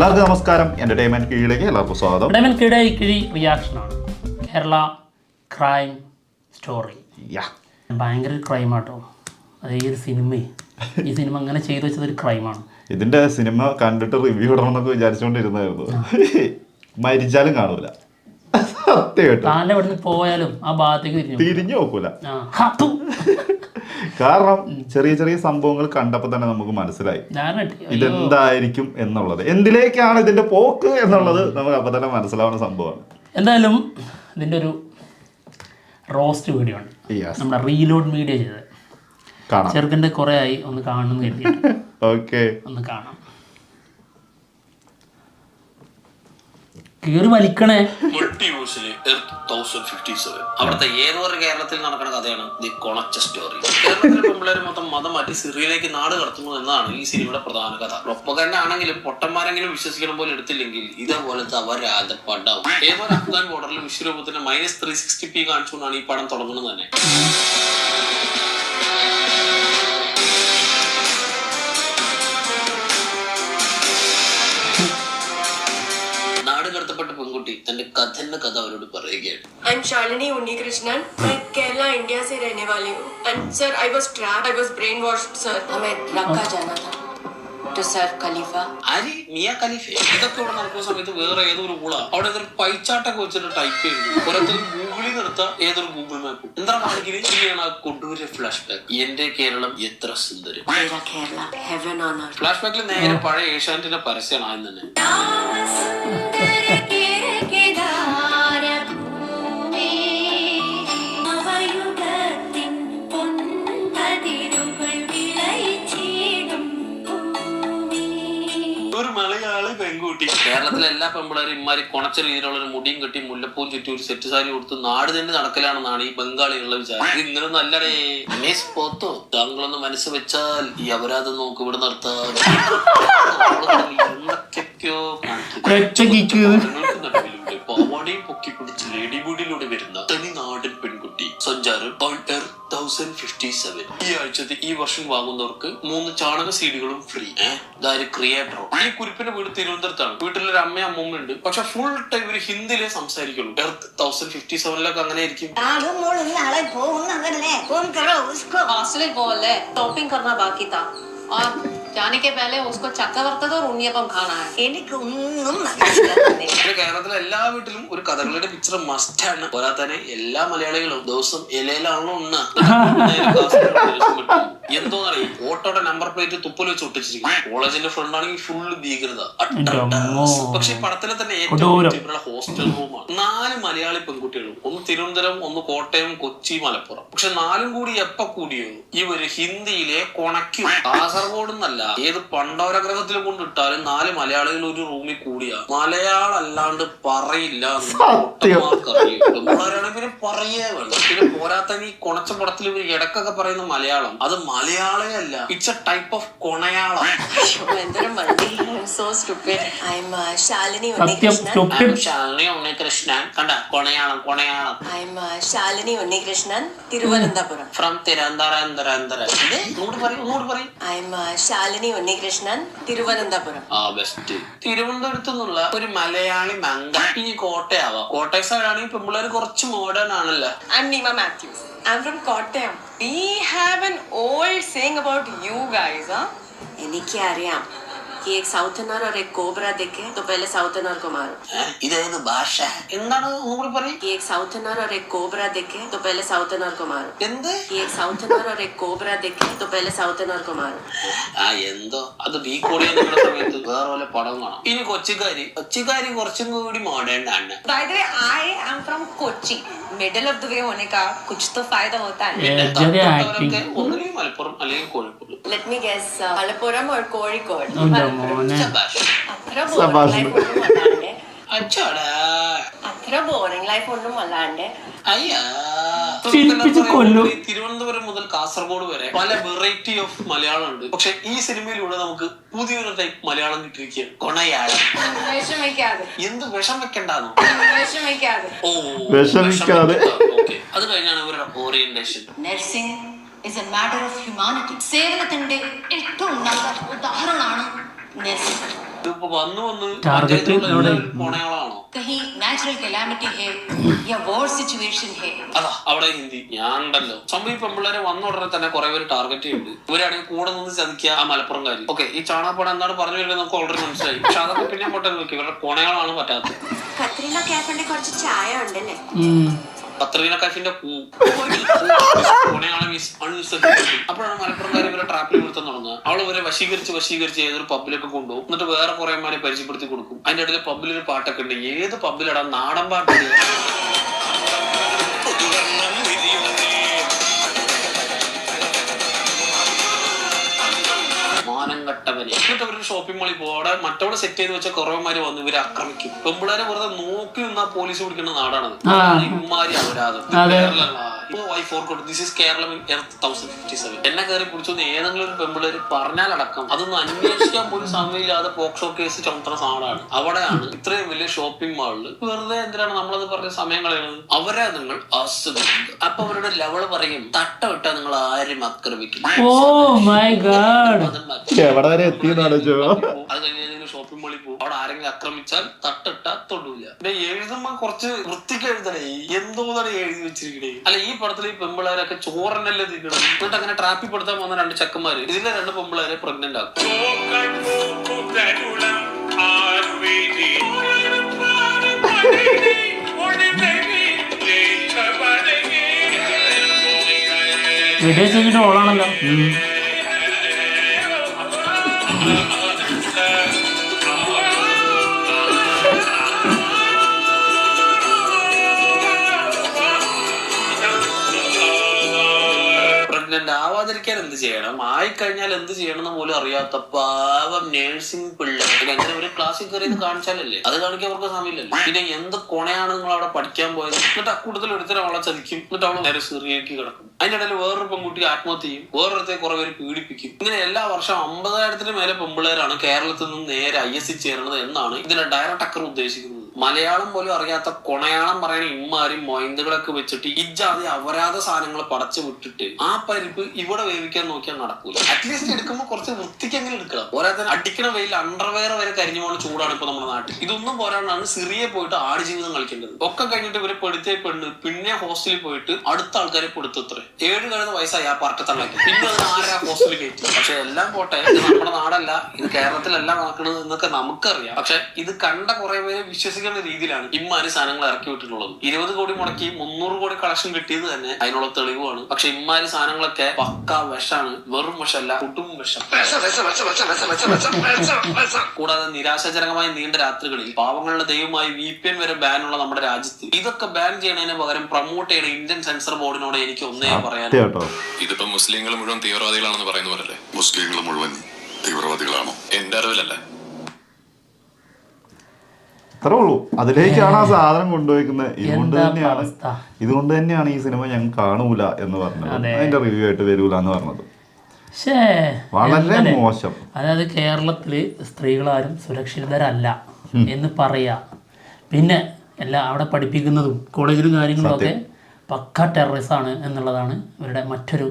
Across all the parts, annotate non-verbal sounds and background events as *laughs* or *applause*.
എല്ലാവർക്കും നമസ്കാരം. എന്റർടൈൻമെന്റ് കീഴിലേക്ക് എല്ലാവർക്കും സ്വാഗതം. ഇടമൻ കിട കിഴി റിയാക്ഷനാണ് കേരള ക്രൈം സ്റ്റോറി യാ. ഭയങ്കര ക്രൈമാട്ടോ അത് ഈ ഒരു സിനിമ ഈ സിനിമ അങ്ങനെ ചെയ്തു വെച്ചത് ഒരു ക്രൈമാണ് ഇതിന്റെ സിനിമ കണ്ടിട്ട് റിവ്യൂ ഇടണമെന്നൊക്കെ വിചാരിച്ചുകൊണ്ടിരുന്നായിരുന്നു മരിച്ചാലും കാണൂല. സത്യമായിട്ടും. ഇവിടുന്ന് പോയാലും ആ ഭാഗത്തേക്ക് തിരിഞ്ഞു നോക്കൂല. കാരണം ചെറിയ ചെറിയ സംഭവങ്ങൾ കണ്ടപ്പോൾ തന്നെ നമുക്ക് മനസ്സിലായി. ഇതെന്തായിരിക്കും എന്നുള്ളത്. എന്തിലേക്കാണ് ഇതിന്റെ പോക്ക് എന്നുള്ളത് നമുക്ക് അപ്പൊ തന്നെ മനസ്സിലാവുന്ന സംഭവമാണ്. എന്തായാലും ഇതിന്റെ ഒരു റോസ്റ്റ് വീഡിയോ ഉണ്ട്. നമ്മുടെ റീലോഡ് മീഡിയ ചെയ്തത്. ചെറുക്കന്റെ കുറേ ആയി ഒന്ന് കാണുന്നു ഓക്കെ *laughs* ഒന്ന് കാണാം. കീറി വലിക്കണേ. അവിടുത്തെ ഏതോ ഒരു കേരളത്തിൽ നടക്കുന്ന കഥയാണ് ദി കൊണച്ച സ്റ്റോറി കേരളത്തിലെ മൊത്തം മതം മാറ്റി സിറിയയിലേക്ക് നാട് കടത്തുന്നു എന്നതാണ് ഈ സിനിമയുടെ പ്രധാന കഥ. പ്രൊപ്പകന്നെ ആണെങ്കിലും പൊട്ടന്മാരെങ്കിലും വിശ്വസിക്കണം പോലെ എടുത്തില്ലെങ്കിൽ ഇതേപോലത്തെ അവർ പടം ഏതൊരു അഫ്ഗാൻ ബോർഡറിൽ വിശ്വരൂപത്തിന്റെ മൈനസ് ത്രീ സിക്സ്റ്റി പി കാണിച്ചുകൊണ്ടാണ് ഈ പടം തുടങ്ങുന്നത് തന്നെ. കഥ അവരോട് പറയുകയാണ് आई एम शालिनी उन्नीकृष्णन मैं केरला इंडिया से रहने वाली हूँ and sir I was trap I was brainwashed sir हमें लक्का जाना था टू सर खलीफा ആരി മിയ ഖലീഫ ഇതൊക്കെ ഇവിടെ നടക്കുന്ന സമയത്ത് വേറെ ഏതൊരു ഊള അവിടെ ഏതൊരു പൈച്ചാട്ടൊക്കെ വെച്ചിട്ട് ടൈപ്പ് ചെയ്യുന്നു ഓരോരുത്തർ ഗൂഗിളിൽ നിർത്ത ഏതൊരു ഗൂഗിൾ മാപ്പ് എന്താ കാണിക്കുന്നത് ഇനിയാണ് ആ കൊണ്ടൂരെ ഫ്ലാഷ് ബാക്ക് എന്റെ കേരളം എത്ര സുന്ദരം मेरा Kerala heaven on earth flash ബാക്കിൽ നേരെ പഴയ ഏഷ്യാനെറ്റിന്റെ പരസ്യമാണ് ആദ്യം തന്നെ ഒരു മലയാളി പെൺകുട്ടി. കേരളത്തിലെ എല്ലാ പെൺപിള്ളേരും ഇമാരി കൊണച്ച രീതിയിലുള്ള ഒരു മുടിയും കെട്ടി മുല്ലപ്പൂവും ചുറ്റി ഒരു സെറ്റ് സാരി കൊടുത്ത് നാട് തന്നെ നടക്കലാണെന്നാണ് ഈ ബംഗാളികളുടെ വിചാരം. ഇത് ഇങ്ങനെ നല്ലടേ മിസ് പോത്തോ. താങ്കളൊന്ന് മനസ്സ് വെച്ചാൽ ഈ അപരാധം നോക്ക് ഇവിടെ നിർത്താം എന്തൊക്കെയോ പാവാടയും പൊക്കി കുടിച്ച് ലേഡി നാടൻ പെൺകുട്ടി സഞ്ചാരം തൗസൻഡ് ഫിഫ്റ്റി സെവൻ ഈ ആഴ്ചത്തെ ഈ വർഷം വാങ്ങുന്നവർക്ക് മൂന്ന് ചാണക സീഡുകളും ഫ്രീ ഇതാര്? ക്രിയേറ്ററോ ഈ കുരിപ്പിന്റെ വീട് തിരുവനന്തപുരത്താണ്. വീട്ടിലൊരു അമ്മയും അമ്മൂമ്മ ഉണ്ട്. പക്ഷെ ഫുൾ ടൈം ഒരു ഹിന്ദിയിലെ സംസാരിക്കുള്ളൂ. എർത്ത് തൗസൻഡ് ഫിഫ്റ്റി സെവനിലൊക്കെ അങ്ങനെ ആയിരിക്കും ഹോസ്റ്റലിൽ മോളും നാളെ കർണ ബാക്കി കറോ ഉസ്കോ हॉस्टल बॉल है टॉपिंग करना बाकी था और जाने के पहले उसको चक्का वर्तद और उन्नीयपम खाना है എനിക്ക് ഒന്നും മനസ്സിലാകുന്നില്ല *laughs* പിന്നെ കേരളത്തിലെ എല്ലാ വീട്ടിലും ഒരു കഥകളിയുടെ പിക്ചർ മസ്റ്റ് ആണ് പോരാ തന്നെ എല്ലാ മലയാളികളും ദിവസം ഇലയിലാണല്ലോ ഉണ്ണ *laughs* എന്തോ അറിയും ഓട്ടോയുടെ നമ്പർ പ്ലേറ്റ് തുപ്പൽ വെച്ച് ഒട്ടിച്ചിരിക്കും കോളേജിന്റെ ഫ്രണ്ട് ആണെങ്കിൽ ഫുള്ള് ഭീകരത അമ്മോ. പക്ഷെ ഈ പടത്തിലെ തന്നെ ഏറ്റവും കൊടൂരം. ഇവരുടെ ഹോസ്റ്റൽ റൂമാണ് നാല് മലയാളി പെൺകുട്ടികളും ഒന്ന് തിരുവനന്തപുരം ഒന്ന് കോട്ടയം കൊച്ചി മലപ്പുറം പക്ഷെ നാലും കൂടി എപ്പ കൂടിയോ ഇവര് ഹിന്ദിയിലെ കൊണക്കും കാസർഗോഡ് എന്നല്ല ഏത് പണ്ടോരഗ്രഹത്തിൽ കൊണ്ടിട്ടാലും നാല് മലയാളികൾ ഒരു റൂമിൽ കൂടിയാ. മലയാളം അല്ലാണ്ട് പറയില്ല പിന്നെ പറയേ വേണ്ട പിന്നെ പോരാത്ത ഈ കൊണച്ച പടത്തിൽ ഇവർ ഇടക്കൊക്കെ പറയുന്ന മലയാളം. അത് മലയാളേ അല്ല. ഇറ്റ്സ് എ ടൈപ്പ് ഓഫ് കൊണയാളം. എന്തൊരു multi so stupid I'm Shalini സത്യം. ഉണ്ണികൃഷ്ണൻ. ശാലിനി കണ്ട? കൊണയാളം കൊണയാളം. I'm Shalini Unnikrishnan Thiruvananthapuram. From Thiruvananthapuram ഒന്നുകൂടി പറയും ഒന്നുകൂടി പറയും. I'm Shalini Unnikrishnan Thiruvananthapuram. ആ ബെസ്റ്റ് തിരുവനന്തപുരത്ത് നിന്നുള്ള ഒരു മലയാളി മങ്ക ഇനി കോട്ടയാവാം. കോട്ടയം സൈഡാണെങ്കിൽ പെമ്പിള്ളേർ കുറച്ച് മോഡേൺ ആണല്ലോ? Annima Mathews I from. We have an old saying about you guys, huh? എനിക്കറിയാം. कि एक साउथनर और एक कोबरा देखे तो पहले साउथनर को मारो ഏ? ഇതേത് ഭാഷ എന്താണ് ഒന്നുകൂടി പറയും कि एक साउथनर और एक कोबरा देखे तो पहले साउथनर को मारो എന്ത് कि एक साउथनर और एक कोबरा देखे तो पहले साउथनर को मारो ആ എന്തോ അത് ബി കോടിയ നിങ്ങളുടെ സമയത്ത് വേറെ പോലെ പടം കാണാം ഇനി കൊച്ചിക്കാരി കൊച്ചിക്കാരി കുറച്ചും കൂടി മോഡേൺ ആണ് by the way I am from Kochi Medal of the way होने का कुछ तो फ़ायदा होता है। जगह acting let me guess Malappuram और कोरिकोड। मलप्पुरम सबाश सबाश അച്ചാടാ. അത്ര ബോറിംഗ് ലൈഫ് ഒന്നും അല്ലാണ്ട്. അയ്യാ. ചിരിപ്പിച്ച് കൊല്ലും. തിരുവനന്തപുരം മുതൽ കാസർഗോഡ് വരെ പല വെറൈറ്റി ഓഫ് മലയാളം ഉണ്ട് പക്ഷെ ഈ സിനിമയിലൂടെ നമുക്ക് പുതിയൊരു ടൈപ്പ് മലയാളം കിട്ടിയിരിക്കുകയാണ്. കൊണയാളം. വിഷമിക്കാതെ. എന്ത് വിഷം വെക്കണ്ടാന്നോ വിഷമിക്കാതെ. ഓ വിഷമിക്കാതെ. ഓക്കെ. അത് കഴിഞ്ഞാണ് ഇവരുടെ ഓറിയന്റേഷൻ നഴ്സിംഗ് സേവനത്തിന്റെ ഏറ്റവും നല്ല ഉദാഹരണമാണ് നഴ്സിംഗ് ഇതിപ്പോ വന്നു വന്ന് പോണയാളാണോ അതാ അവിടെ ഹിന്ദി. ഞാൻ ഉണ്ടല്ലോ സംഭവം ഈ പെമ്പിള്ളേരെ വന്ന ഉടനെ തന്നെ കുറെ പേര് ടാർഗറ്റ് ഉണ്ട് ഇവരാണെങ്കിൽ കൂടെ നിന്ന് ചതിക്കുക ആ മലപ്പുറം കാര്യം. ഓക്കെ ഈ ചാണാപ്പാട് എന്താണ് പറഞ്ഞു വരുന്നത് നമുക്ക് ഓൾറെഡി മനസ്സിലായി. പക്ഷെ അതൊക്കെ പിന്നെ അങ്ങോട്ടേ നോക്കി. ഇവരുടെ കോണയാളാണ് പറ്റാത്തത്. കത്രീന ക്യാപ്പിന്റെ കുറച്ച് ചായ ഉണ്ടല്ലേ? ഉം. കത്രീന കൈഫിന്റെ പൂ കോണയാളെ മീൻസ് അപ്പോഴാണ് മലപ്പുറംകാർ ഇവരെ ട്രാപ്പിൽ കൊടുത്താൻ തുടങ്ങുക. അവൾ ഇവരെ വശീകരിച്ച് വശീകരിച്ച് ഏതൊരു പബ്ബിലേക്ക് കൊണ്ടുപോകും. എന്നിട്ട് വേറെ കുറെ മാരെ പരിചയപ്പെടുത്തി കൊടുക്കും. അതിന്റെ ഇടയിൽ പബ്ബിൽ ഒരു പാട്ടൊക്കെ ഉണ്ട്. ഏത് പബ്ബിലടാ നാടൻ പാട്ട്? മാനം കട്ടവനെ എന്നിട്ട് അവരുടെ ഷോപ്പിംഗ് മാളിൽ പോകും അവിടെ മറ്റവിടെ സെറ്റ് ചെയ്ത് വെച്ച കുറവന്മാര് വന്ന് ഇവരെ ആക്രമിക്കും. പെമ്പിളാരെ വെറുതെ നോക്കി നിന്നാ പോലീസ് പിടിക്കുന്ന നാടാണത്. അപരാധം. എന്നെ കയറി പിടിച്ചു ഏതെങ്കിലും ഒരു പെമ്പിളേര് പറഞ്ഞാലടക്കം അതൊന്നും അന്വേഷിക്കാൻ പോലും സമയമില്ലാതെ പോക്സോ കേസ് ചുമത്തുന്ന സാധനമാണ് അവിടെയാണ് ഇത്രയും വലിയ ഷോപ്പിംഗ് മാളിൽ വെറുതെ എന്തിനാണ് നമ്മളത് പറഞ്ഞ സമയം കളയുന്നത് അവരെ നിങ്ങൾ ആസ്വദിക്കുക. അപ്പൊ അവരുടെ ലെവൽ പറയും തട്ട വിട്ടാൽ നിങ്ങൾ ആരും ആക്രമിക്കില്ല. ഓ മൈ ഗാഡ് അതും മതി. എവിടെ വരെ ആലോചിച്ചോ? അത് കഴിഞ്ഞ് ഷോപ്പിംഗ് മാളിൽ പോകും. അവിടെ ആരെങ്കിലും ആക്രമിച്ചാൽ തട്ടിട്ട തൊടൂല. പിന്നെ എഴുതുമ്പോ കുറച്ച് വൃത്തിക്ക് എഴുതണേ. എന്തോന്നാണ് എഴുതി വെച്ചിരിക്കണേ. അല്ല ഈ പടത്തിൽ ഈ പെമ്പിളാരൊക്കെ ചോറന്നല്ലേ തിരിക്കണം എന്നിട്ട് അങ്ങനെ ട്രാപ്പിൽ പെടുത്താൻ വന്ന രണ്ട് ചെക്കന്മാര് ഇതിന്റെ രണ്ട് പെമ്പിളാരെ പ്രഗ്നന്റ് ആക്കും. വീഡിയോ ചെയ്തിട്ട് ഓളാണല്ലോ. പ്രഗ്നന്റ് ആവാതിരിക്കാൻ എന്ത് ചെയ്യണം? ആയി കഴിഞ്ഞാൽ എന്ത് ചെയ്യണം എന്ന് പോലും അറിയാത്ത പാവം നേഴ്സിംഗ് പിള്ളേർ. അങ്ങനെ ഒരു ക്ലാസ്സിൽ കയറി കാണിച്ചാലല്ലേ? അത് കാണിക്കാൻ അവർക്ക് സമയമില്ലല്ലോ. പിന്നെ എന്ത് കൊണയാണ് നിങ്ങൾ അവിടെ പഠിക്കാൻ പോയത്? എന്നിട്ട് അക്കൂട്ടത്തിൽ ഒരുത്തരം അവളെ ചതിക്കും. എന്നിട്ട് അവൾ നേരെ സിറിയക്ക് കിടക്കും. അതിന്റെ ഇടയിൽ വേറൊരു പെൺകുട്ടി ആത്മഹത്യ ചെയ്യും. വേറൊരുത്തെ കുറെ പേര് പീഡിപ്പിക്കും. ഇങ്ങനെ എല്ലാ വർഷം അമ്പതായിരത്തിന് മേലെ പെമ്പിള്ളേരാണ് കേരളത്തിൽ നിന്ന് നേരെ ഐ എസ് സി ചേരുന്നത് എന്നാണ് ഇതിന്റെ ഡയറക്ട് അക്കർ ഉദ്ദേശിക്കുന്നത്. മലയാളം പോലും അറിയാത്ത കൊണയാളം പറയുന്ന ഇമ്മാരും മൊയന്തുകളൊക്കെ വെച്ചിട്ട് ഇജാതി അപരാധ സാധനങ്ങൾ പടച്ചു വിട്ടിട്ട് ആ പരിപ്പ് ഇവിടെ വേവിക്കാൻ നോക്കിയാൽ നടക്കൂല. അറ്റ്ലീസ്റ്റ് എടുക്കുമ്പോൾ കുറച്ച് വൃത്തിക്കെങ്കിലും എടുക്കണം? പോരാ തന്നെ അടിക്കണ വെയിൽ അണ്ടർവെയർ വരെ കരിഞ്ഞു പോകുന്ന ചൂടാണ് ഇപ്പൊ നമ്മുടെ നാട്ടിൽ. ഇതൊന്നും പോരാണ്ടാണ് സിറിയെ പോയിട്ട് ആട് ജീവിതം കളിക്കേണ്ടത്. ഒക്കെ കഴിഞ്ഞിട്ട് ഇവരെ പെടുത്തേ പെണ്ണ് പിന്നെ ഹോസ്റ്റലിൽ പോയിട്ട് അടുത്ത ആൾക്കാരെ പെടുത്തത്രേ. ഏഴ് കഴിഞ്ഞ വയസ്സായി ആ പാർട്ടി പിന്നെ ആരാ ഹോസ്റ്റലിൽ കയറ്റി പക്ഷെ എല്ലാം പോട്ടെ നമ്മുടെ നാടല്ല ഇത് കേരളത്തിലല്ല നടക്കുന്നത് എന്നൊക്കെ നമുക്കറിയാം. പക്ഷെ ഇത് കണ്ട കുറെ പേര് വിശ്വസിക്കുന്ന രീതിയിലാണ്. ഇമ്മാര് സാധനങ്ങൾ ഇറക്കി വിട്ടിട്ടുള്ളത്. ഇരുപത് കോടി മുടക്കി മുന്നൂറ് കോടി കളക്ഷൻ കിട്ടിയത് തന്നെ അതിനുള്ള തെളിവാണ്. പക്ഷെ ഇമ്മാര് സാധനങ്ങളൊക്കെ പക്ക വിഷാണ്. വെറും വിഷമല്ല കുട്ടും വിഷം. കൂടാതെ നിരാശാജനകമായ നീണ്ട രാത്രികളിൽ പാവങ്ങളുടെ ദൈവമായി വി പി എൻ വരെ ബാനുള്ള നമ്മുടെ രാജ്യത്ത് ഇതൊക്കെ ബാൻ ചെയ്യണതിന് പകരം പ്രൊമോട്ട് ചെയ്യണ ഇന്ത്യൻ സെൻസർ ബോർഡിനോട് എനിക്ക് ഒന്നേ പറയാൻ ഇതിപ്പോ മുസ്ലിങ്ങൾ മുഴുവൻ തീവ്രവാദികളാണെന്ന് പറയുന്ന പോലെ മുസ്ലിങ്ങൾ മുഴുവൻ തീവ്രവാദികളാണോ? എന്റെ അറിവിലല്ലേ. അത്രേ ഉള്ളൂ. അതിലേക്കാണ് ആ സാധനം കൊണ്ടുപോയിക്കുന്നത്. ഇതുകൊണ്ട് തന്നെയാണ് ഇതുകൊണ്ട് തന്നെയാണ് ഈ സിനിമ ഞാൻ കാണൂല എന്ന് പറഞ്ഞത്. അതിന്റെ റിവ്യൂ ആയിട്ട് വരൂല എന്ന് പറഞ്ഞത്. വളരെ മോശം. അതായത് കേരളത്തിൽ സ്ത്രീകളാരും സുരക്ഷിതരല്ല എന്ന് പറയാ. പിന്നെ എല്ലാ അവിടെ പഠിപ്പിക്കുന്നതും കോളേജിലും കാര്യങ്ങളും ഒക്കെ പക്ക ടെററിസാണ് എന്നുള്ളതാണ് ഇവരുടെ മറ്റൊരു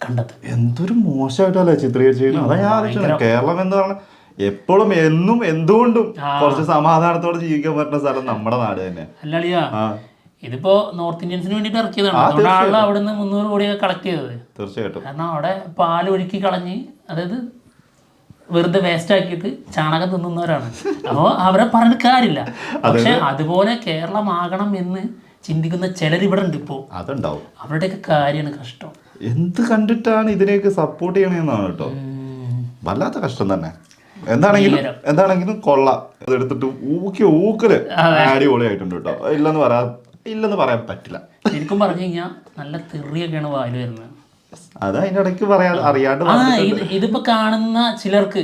കണ്ടെത്തൽ. എന്തൊരു മോശമായിട്ടല്ലേ ചിത്രീകരിച്ചിരിക്കുന്നത്? അതാ ഞാൻ കേരളം എന്ന് പറഞ്ഞ എപ്പോഴും എന്നും എന്തുകൊണ്ടും കുറച്ച് സമാധാനത്തോടെ ജീവിക്കാൻ പറ്റുന്ന സ്ഥലം നമ്മുടെ നാട് തന്നെ. അല്ലളിയാ ഇതിപ്പോ നോർത്ത് ഇന്ത്യൻസിന് വേണ്ടിട്ട് ഇറക്കിയതാണ്. അതുകൊണ്ടാണല്ലോ. അവിടെ നിന്ന് മുന്നൂറ് കോടിയൊക്കെ കളക്ട് ചെയ്തത്. തീർച്ചയായിട്ടും. കാരണം അവിടെ പാൽ ഒഴുക്കി കളഞ്ഞ് അതായത് വെറുതെ വേസ്റ്റ് ആക്കിയിട്ട് ചാണകം തിന്നുന്നവരാണ്. അപ്പോൾ അവരെ പറഞ്ഞിട്ട് കാര്യമില്ല. പക്ഷെ അതുപോലെ കേരളമാകണം എന്ന് ചിന്തിക്കുന്ന ചിലർ ഇവിടെ ഉണ്ട് ഇപ്പോൾ അതുണ്ടാവും. അവരുടെയൊക്കെ കാര്യമാണ് കഷ്ടം. എന്ത് കണ്ടിട്ടാണ് ഇതിനെയൊക്കെ സപ്പോർട്ട് ചെയ്യണമെന്നാണ് കേട്ടോ. വല്ലാത്ത കഷ്ടം തന്നെ. എന്താണെങ്കിലും. എന്താണെങ്കിലും കൊള്ളാം. അതെടുത്തിട്ട് ഊക്കി ഊക്കൽ അടിപൊളിയായിട്ടുണ്ട് കേട്ടോ. ഇല്ലെന്ന് പറയാ ഇല്ലെന്ന് പറയാൻ പറ്റില്ല. ശരിക്കും പറഞ്ഞു കഴിഞ്ഞാൽ നല്ല തെറിയൊക്കെയാണ് വായിൽ വരുന്നത്. അത് അതിന്റെ ഇടയ്ക്ക് പറയാ അറിയാണ്ട്. ഇതിപ്പോ കാണുന്ന ചിലർക്ക്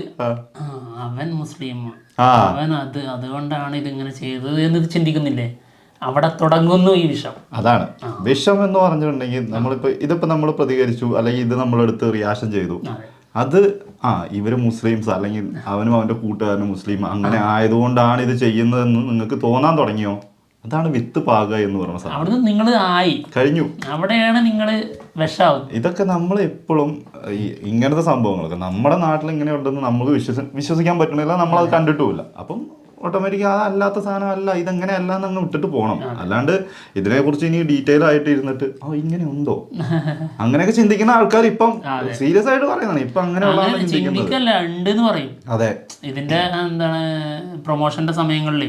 അവൻ മുസ്ലിം ആ. അവൻ അത് അതുകൊണ്ടാണ് ഇതിങ്ങനെ ചെയ്തത് എന്ന് ചിന്തിക്കുന്നില്ലേ? അവിടെ തുടങ്ങുന്നു ഈ വിഷം. അതാണ്. വിഷം എന്ന് പറഞ്ഞിട്ടുണ്ടെങ്കിൽ നമ്മളിപ്പോ ഇതിപ്പോ നമ്മൾ പ്രതികരിച്ചു അല്ലെങ്കിൽ ഇത് നമ്മളെടുത്ത് റിയാക്ഷൻ ചെയ്തു. അതെ. ആ ഇവർ മുസ്ലിംസ് അല്ലെങ്കിൽ അവനും അവന്റെ കൂട്ടുകാരനും മുസ്ലിം അങ്ങനെ ആയതുകൊണ്ടാണ് ഇത് ചെയ്യുന്നതെന്ന് നിങ്ങൾക്ക് തോന്നാൻ തുടങ്ങിയോ? അതാണ് വിത്ത് പാക എന്ന് പറയുന്ന സാധനം. അവിടുന്ന് നിങ്ങൾ ആയി. കഴിഞ്ഞു. അവിടെയാണ് നിങ്ങൾ വിഷാവും. ഇതൊക്കെ നമ്മൾ എപ്പോഴും ഈ ഇങ്ങനത്തെ സംഭവങ്ങളൊക്കെ നമ്മുടെ നാട്ടിൽ ഇങ്ങനെ ഉണ്ടെന്ന് നമുക്ക് വിശ്വസി വിശ്വസിക്കാൻ പറ്റണില്ല നമ്മളത് കണ്ടിട്ടുമില്ല. അപ്പം ഓട്ടോമാറ്റിക് അതല്ലാത്ത സാധനം അല്ല ഇതെങ്ങനെ അല്ല എന്നങ്ങ് വിട്ടിട്ട് പോകണം. അല്ലാണ്ട് ഇതിനെ കുറിച്ച് ഇനി ഡീറ്റെയിൽ ആയിട്ട് ഇരുന്നിട്ട് ഓ ഇങ്ങനെ ഉണ്ടോ? *laughs* അങ്ങനെയൊക്കെ ചിന്തിക്കുന്ന ആൾക്കാർ ഇപ്പം സീരിയസ് ആയിട്ട് പറയുന്നതാണ്. ഇപ്പൊ അങ്ങനെ ചിന്തിക്കുന്നത്. പറയും. അതെ. ഇതിന്റെ എന്താണ് പ്രൊമോഷന്റെ സമയങ്ങളിൽ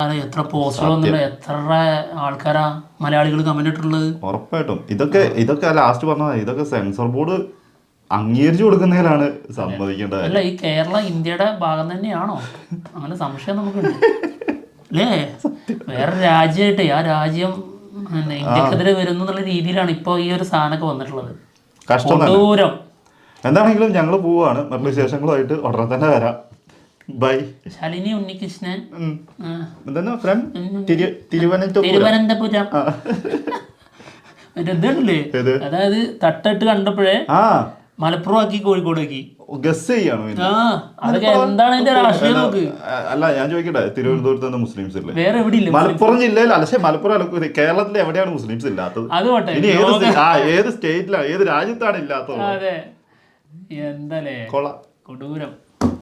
അത് എത്ര പോസ്റ്റർ വന്നിട്ട് എത്ര ആൾക്കാരാ മലയാളികൾ കമന്റ് ഇട്ടിട്ടുള്ളത്? ഉറപ്പായിട്ടും. ഇതൊക്കെ ഇതൊക്കെ ലാസ്റ്റ് പറഞ്ഞതാണ് ഇതൊക്കെ സെൻസർ ബോർഡ് അംഗീകരിച്ചു കൊടുക്കുന്നതിലാണ് സമ്മതിക്കേണ്ടത് അല്ല ഈ കേരളം ഇന്ത്യയുടെ ഭാഗം തന്നെയാണോ? അങ്ങനെ സംശയം നമുക്കുണ്ട്. അല്ലേ? വേറെ രാജ്യമായിട്ട് ആ രാജ്യം ഇന്ത്യക്കെതിരെ വരുന്നു എന്നുള്ള രീതിയിലാണ് ഇപ്പോൾ ഈ ഒരു സാധനമൊക്കെ വന്നിട്ടുള്ളത്. കൊടൂരം എന്താണെങ്കിലും ഞങ്ങൾ പോവാണ്. മറ്റു വിശേഷങ്ങളുമായിട്ട് ഉടനെ തന്നെ വരാം. ബൈ. ശാലിനി ഉണ്ണികൃഷ്ണൻ. തിരുവനന്തപുരം. ഇതുണ്ടല്ലേ? അതായത് തട്ടിട്ട് കണ്ടപ്പോഴേ ആ. മലപ്പുറം ആക്കി കോഴിക്കോട് ആക്കി ഗസ് ചെയ്യാണ്. ആ അതൊക്കെ എന്താണ് അതിന്റെ രാഷ്ട്രീയം അല്ല, നോക്ക് അല്ല ഞാൻ ചോദിക്കട്ടെ തിരുവനന്തപുരത്ത് നിന്ന് മുസ്ലിംസ് ഇല്ലേ? വേറെ എവിടെ ഇല്ല മലപ്പുറം ജില്ലയിൽ അല്ല പക്ഷേ മലപ്പുറം അല്ല കേരളത്തിൽ എവിടെയാണ് മുസ്ലിംസ് ഇല്ലാത്തത്? അത് പോട്ടെ ഇനി ഏത് ലോക- സ്റ്റേ- ആ ഏത് സ്റ്റേറ്റിലാണ് ഏത് രാജ്യത്താണ് ഇല്ലാത്തത്? അതെ. എന്തല്ലേ കൊള കൊടൂരം.